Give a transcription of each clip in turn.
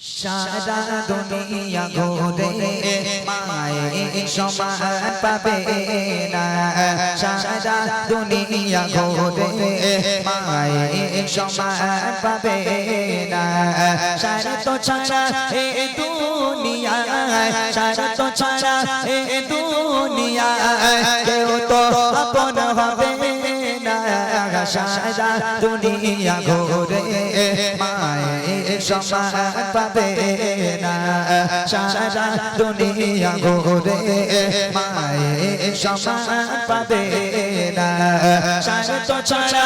সারা দুনিয়া ঘুরে মায়ে সমান পাবে না। সারা দুনিয়া ঘুরে মায়ে সমান পাবে না। সারা তো ছাড়া এ দুনিয়া, সারা তো ছাড়া এ দুনিয়া। কেউ তো আপন হবে সারা দুনিয়া ঘুরে মায়ে সমান পাবে না। সারা দুনিয়া ঘুরে মায়ে সমান পাবে না। সারা তো ছাড়া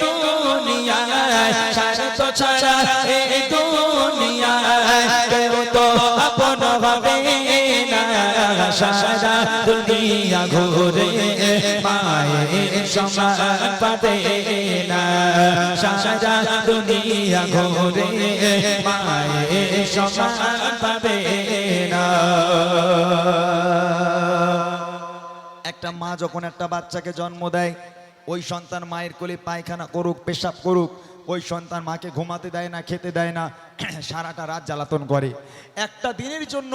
দুনিয়া সারা তো ছাড়া দুনিয়া পাবে না। সারা দুনিয়া ঘুরে মায়ে পাবে না। একটা মা যখন একটা বাচ্চাকে জন্ম দেয়, ওই সন্তান মায়ের কোলে পায়খানা করুক, পেশাব করুক, ওই সন্তান মাকে ঘুমাতে দেয় না, খেতে দেয় না, সারাটা রাত জ্বালাতন করে। একটা দিনের জন্য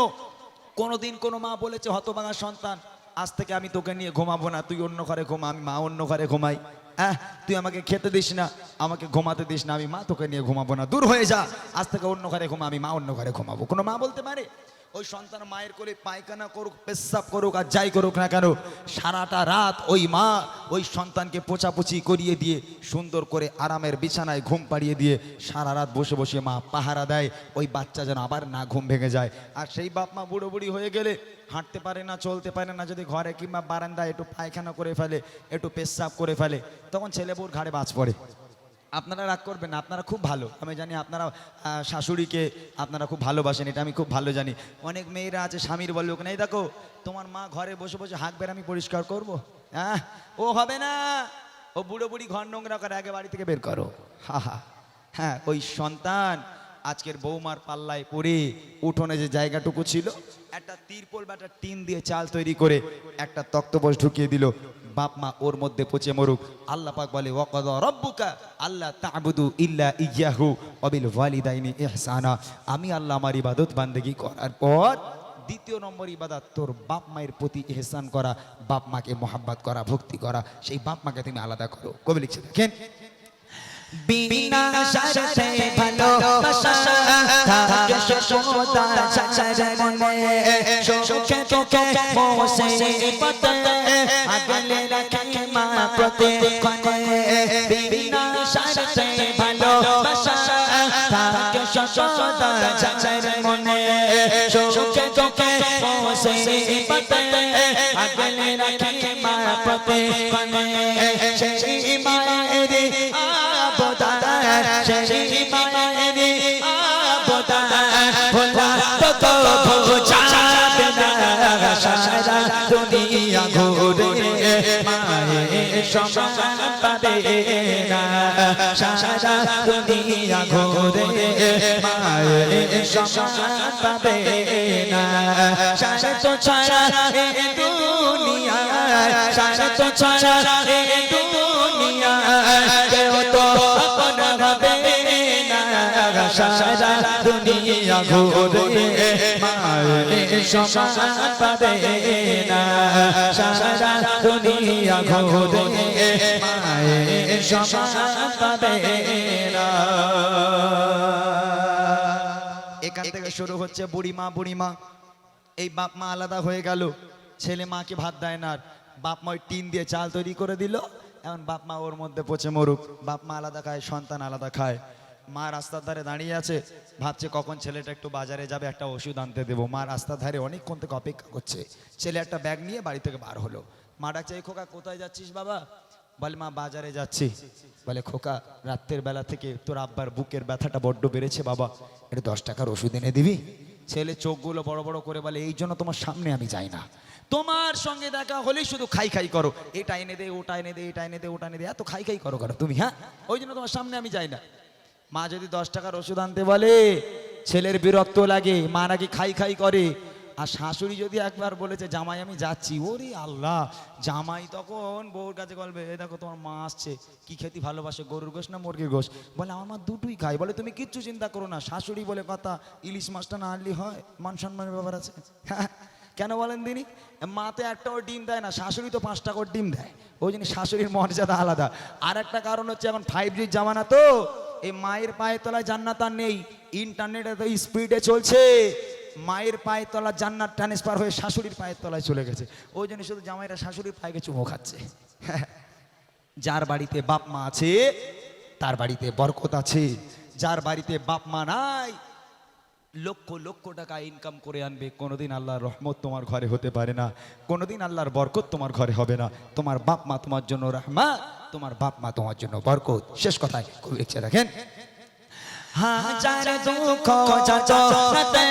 কোনো দিন কোনো মা বলেছে হতভাঙা সন্তান আজ থেকে আমি তোকে নিয়ে ঘুমাবো না, তুই অন্য ঘরে ঘুমা, আমি মা অন্য ঘরে ঘুমাই। হ্যাঁ তুই আমাকে খেতে দিস না, আমাকে ঘুমাতে দিস না, আমি মা তোকে নিয়ে ঘুমাবো না। দূর হয়ে যা, আজ থেকে অন্য ঘরে ঘুমা, আমি মা অন্য ঘরে ঘুমাবো। কোনো মা বলতে পারে? ওই সন্তান মায়ের করে পায়খানা করুক, পেশাব করুক আর যাই করুক না কেন, সারাটা রাত ওই মা ওই সন্তানকে পোছাপুছি করিয়ে দিয়ে সুন্দর করে আরামের বিছানায় ঘুম পাড়িয়ে দিয়ে সারা রাত বসে বসে মা পাহারা দেয়, ওই বাচ্চা যেন আবার না ঘুম ভেঙে যায়। আর সেই বাপ মা বুড়ো বুড়ি হয়ে গেলে হাঁটতে পারে না, চলতে পারে না, যদি ঘরে কিংবা বারান্দায় একটু পায়খানা করে ফেলে, একটু পেশাব করে ফেলে, তখন ছেলে বউর ঘাড়ে বাজ পড়ে। আপনারা রাগ করবেন না, আপনারা খুব ভালো। আমি জানি আপনারা শাশুড়িকে আপনারা খুব ভালোবাসেন, এটা আমি খুব ভালো জানি। অনেক মেয়েরা আছে, স্বামীর বলে ওখানে এই দেখো, তোমার মা ঘরে বসে বসে হাঁকবেন আমি পরিষ্কার করব? হ্যাঁ? ও হবে না! ও বুড়ো বুড়ি ঘর নোংরা করে আগে বাড়ি থেকে বের করো। হা। হ্যাঁ ওই সন্তান আজকের বৌমার পাল্লায় পড়ে উঠোনে যে জায়গাটুকু ছিল, একটা তিরপল বা একটা টিন দিয়ে চাল তৈরি করে একটা তক্তপোষ ঢুকিয়ে দিল। বাপ মা ওর মধ্যে পচে মরুক আল্লাহ পাক বলে ওয়াকাদ রব্বুকা আল্লাহ তা'বুদু ইল্লা ইয়াহু ওয়াবিল ওয়ালিদাইনি ইহসানা আমি আল্লাহ আমার ইবাদত বান্দেগি করার পর দ্বিতীয় নম্বর ইবাদত তোর বাপ মায়ের প্রতি ইহসান করা বাপ মাকে মোহাব্বত করা ভক্তি করা সেই বাপ মাকে তুমি আলাদা করো কবি লিখছে দেখেন বিনা শর্তে ভালোবাসা থাকে সদা চাচার মনে সুখে দুঃখে মোসে পতে আগলে রাখে মা বিনা শর্তে ভালোবাসা থাকে সদা চাচার মনে। সুখে দুঃখে মোসে পতে আগলে রাখে মা প্রতিক্ষণে সেই পাবে না। সারা দুনিয়া ঘুরে মায়ের সমান পাবে না সারা দুনিয়া ঘুরে মায়ের সমান পাবে না এখান থেকে শুরু হচ্ছে বুড়িমা বুড়িমা। এই বাপ মা আলাদা হয়ে গেল। ছেলে মাকে ভাত দেয় না বাপ মা টিন দিয়ে চাল তৈরি করে দিল। এখন বাপ মা ওর মধ্যে পচে মরুক। বাপ মা আলাদা খায়, সন্তান আলাদা খায়। মা রাস্তার ধারে দাঁড়িয়ে আছে, ভাবছে কখন ছেলেটা একটু বাজারে যাবে, একটা ওষুধ আনতে দেবো। মা রাস্তার ধারে অনেকক্ষণ থেকে অপেক্ষা করছে। ছেলে একটা ব্যাগ নিয়ে বাড়ি থেকে বার হলো। মা ডাকছে, "এই খোকা, কোথায় যাচ্ছিস বাবা? বলে, মা, বাজারে যাচ্ছি। বলে, খোকা, রাত্রের বেলা থেকে তোর আব্বার বুকের ব্যথাটা বড্ড বেড়েছে বাবা। এটা দশ টাকার ওষুধ এনে দিবি? ছেলে চোখগুলো বড় বড় করে বলে, এই জন্য তোমার সামনে আমি যাই না। তোমার সঙ্গে দেখা হলেই শুধু খাই খাই করো। এটা এনে দে, ওটা এনে দে, এটা এনে দে, ওটা এনে দে। এত খাই খাই করো করো তুমি হ্যাঁ? ওই জন্য তোমার সামনে আমি যাই না। মা যদি দশ টাকার ওষুধ আনতে বলে, ছেলের বিরক্ত লাগে, মা নাকি খাই খাই করে। আর শাশুড়ি যদি একবার বলেছে, জামাই, আমি যাচ্ছি। ওরে আল্লাহ, জামাই তখন বউর কাছে বলবে, "এ দেখো, তোমার মা আসছে। কি খেতে ভালোবাসে? গরুর গোশ না মুরগির গোশ? বলে, আমার মা দুটোই খাই বলে, তুমি কিচ্ছু চিন্তা করো না। শাশুড়ি বলে, কথা, ইলিশ মাছটা না আনলি হয়? মান সম্মানের ব্যাপার আছে? কেন বলেন দিনি মাতে একটাও ডিম দেয় না, শাশুড়ি তো পাঁচটা করে ডিম দেয়। ওই জন্য শাশুড়ির মর্যাদা আলাদা। আর একটা কারণ হচ্ছে, এখন ফাইভ জির জামানা তো এই মায়ের পায়ের তলায় জান্নাত আর নেই। ইন্টারনেট এত স্পিডে চলছে। মায়ের পায়ের তলা জান্নাত ট্রান্সফার হয়ে শাশুড়ির পায়ের তলায় চলে গেছে। ওই জন্য শুধু জামাইরা শাশুড়ির পায়ে চুমো খাচ্ছে। যার বাড়িতে বাপ মা আছে, তার বাড়িতে বরকত আছে। যার বাড়িতে বাপ মা নাই লক্ষ লক্ষ টাকা ইনকাম করে আনবে। কোনোদিন আল্লাহর রহমত তোমার ঘরে হতে পারে না। কোনোদিন আল্লাহর বরকত তোমার ঘরে হবে না। তোমার বাপ মা তোমার জন্য রহমা তোমার বাপ মা তোমার জন্য বরকত। শেষ কথায় খুব ইচ্ছে রাখেন? হাজার দুঃখ যত রাতে।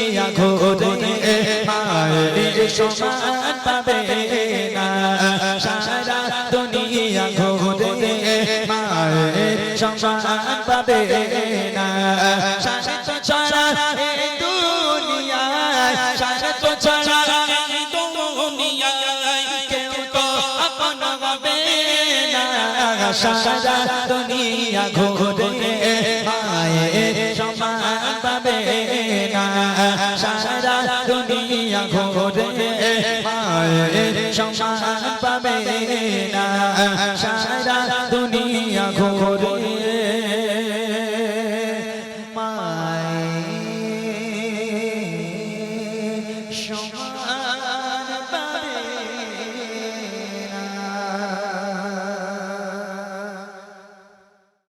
দুনিয়া ঘুরে মায়ের সমান পাবে না। সারা দুনিয়া ঘুরে মায়ের সমান পাবে না। সারা তো ছাড়া এই সারা তো ছাড়া এই কেউ তো আপন হবে না। সারা দুনিয়া ঘুরে